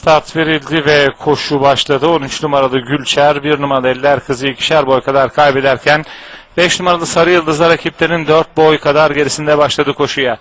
Start verildi ve koşu başladı. 13 numaralı Gülçer, 1 numaralı Eller Kızı ikişer boy kadar kaybederken 5 numaralı Sarı Yıldızlar rakiplerinin 4 boy kadar gerisinde başladı koşuya.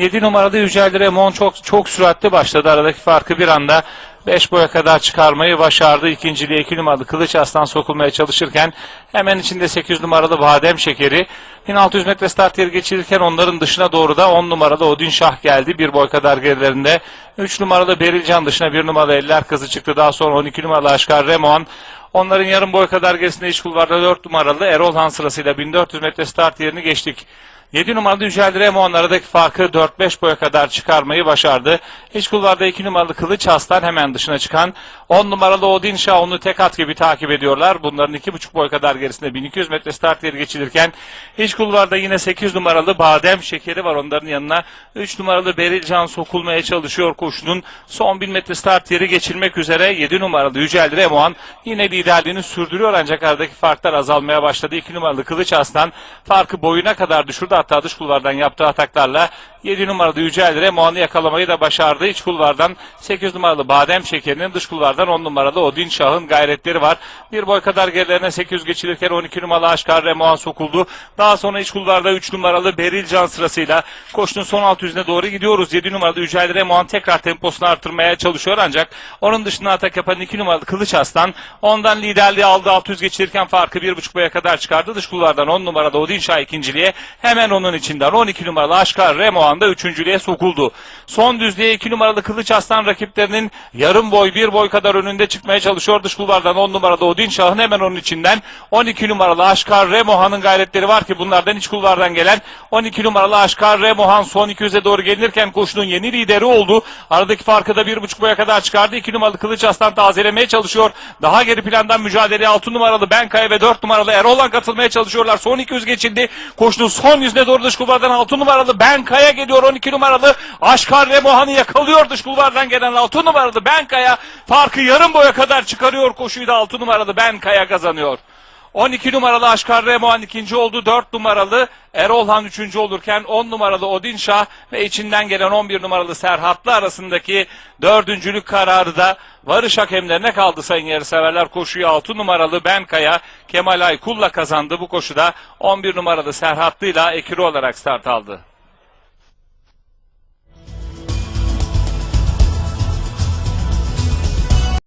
7 numaralı Yücel Remon çok çok süratli başladı. Aradaki farkı bir anda 5 boya kadar çıkarmayı başardı. İkinciliğe 2 numaralı Kılıç Aslan sokulmaya çalışırken hemen içinde 8 numaralı Badem Şekeri 1600 metre start yeri geçirirken onların dışına doğru da 10 numaralı Odin Şah geldi. Bir boy kadar gerilerinde. 3 numaralı Berilcan dışına 1 numaralı Eller Kızı çıktı. Daha sonra 12 numaralı Aşkar Remon. Onların yarım boy kadar gerisinde iç kulvarda 4 numaralı Erol Han sırasıyla 1400 metre start yerini geçtik. 7 numaralı Yücel Remon aradaki farkı 4-5 boya kadar çıkarmayı başardı. İç kulvarda 2 numaralı Kılıç Aslan hemen dışına çıkan 10 numaralı Odin Şah onu tek at gibi takip ediyorlar. Bunların 2,5 boy kadar gerisinde 1200 metre start yeri geçilirken iç kulvarda yine 8 numaralı Badem Şekeri var onların yanına. 3 numaralı Berilcan sokulmaya çalışıyor koşunun. Son 1000 metre start yeri geçilmek üzere 7 numaralı Yücel Remon yine liderliğini sürdürüyor ancak aradaki farklar azalmaya başladı. 2 numaralı Kılıç Aslan farkı boyuna kadar düşürdü. Hatta dış kulvardan yaptığı ataklarla 7 numaralı Yücel Remoğan'ı yakalamayı da başardı. İç kulvardan 8 numaralı Badem Şekeri'nin dış kulvardan 10 numaralı Odin Şah'ın gayretleri var. Bir boy kadar gerilerine 800 geçilirken 12 numaralı Aşkar Remoğan sokuldu. Daha sonra iç kulvarda 3 numaralı Berilcan sırasıyla koşunun son 600'üne doğru gidiyoruz. 7 numaralı Yücel Remoğan tekrar temposunu artırmaya çalışıyor ancak onun dışında atak yapan 2 numaralı Kılıç Aslan ondan liderliği aldı. 600 geçilirken farkı 1,5 boya kadar çıkardı. Dış kulvardan 10 numaralı Odin Şah ikinciliğe hemen onun içinden 12 numaralı Aşkar Remoğan da üçüncülüğe sokuldu. Son düzlüğe 2 numaralı Kılıç Aslan rakiplerinin yarım boy bir boy kadar önünde çıkmaya çalışıyor. Dış kulvardan 10 numaralı Odin Şah'ın hemen onun içinden 12 numaralı Aşkar Remohan'ın gayretleri var ki bunlardan iç kulvardan gelen 12 numaralı Aşkar Remohan son 200'e doğru gelirken koşunun yeni lideri oldu. Aradaki farkı da 1,5 boya kadar çıkardı. 2 numaralı Kılıç Aslan tazelemeye çalışıyor. Daha geri plandan mücadeleye 6 numaralı Benkaya ve 4 numaralı Erol'la katılmaya çalışıyorlar. Son 200 geçildi. Koşunun son yüzüne doğru dış kulvardan 6 numaralı Benkaya geliyor. 12 numaralı Aşkar Remohan'ı yakalıyor dış kulvardan gelen 6 numaralı Benkaya. Farkı yarım boya kadar çıkarıyor. Koşuyu da 6 numaralı Benkaya kazanıyor. 12 numaralı Aşkar Remohan ikinci oldu. 4 numaralı Erolhan üçüncü olurken 10 numaralı Odin Şah ve içinden gelen 11 numaralı Serhatlı arasındaki dördüncülük kararı da varış hakemlerine kaldı sayın yarışseverler. Koşuyu 6 numaralı Benkaya Kemal Aykul'la kazandı. Bu koşuda 11 numaralı Serhatlı ile ekiri olarak start aldı.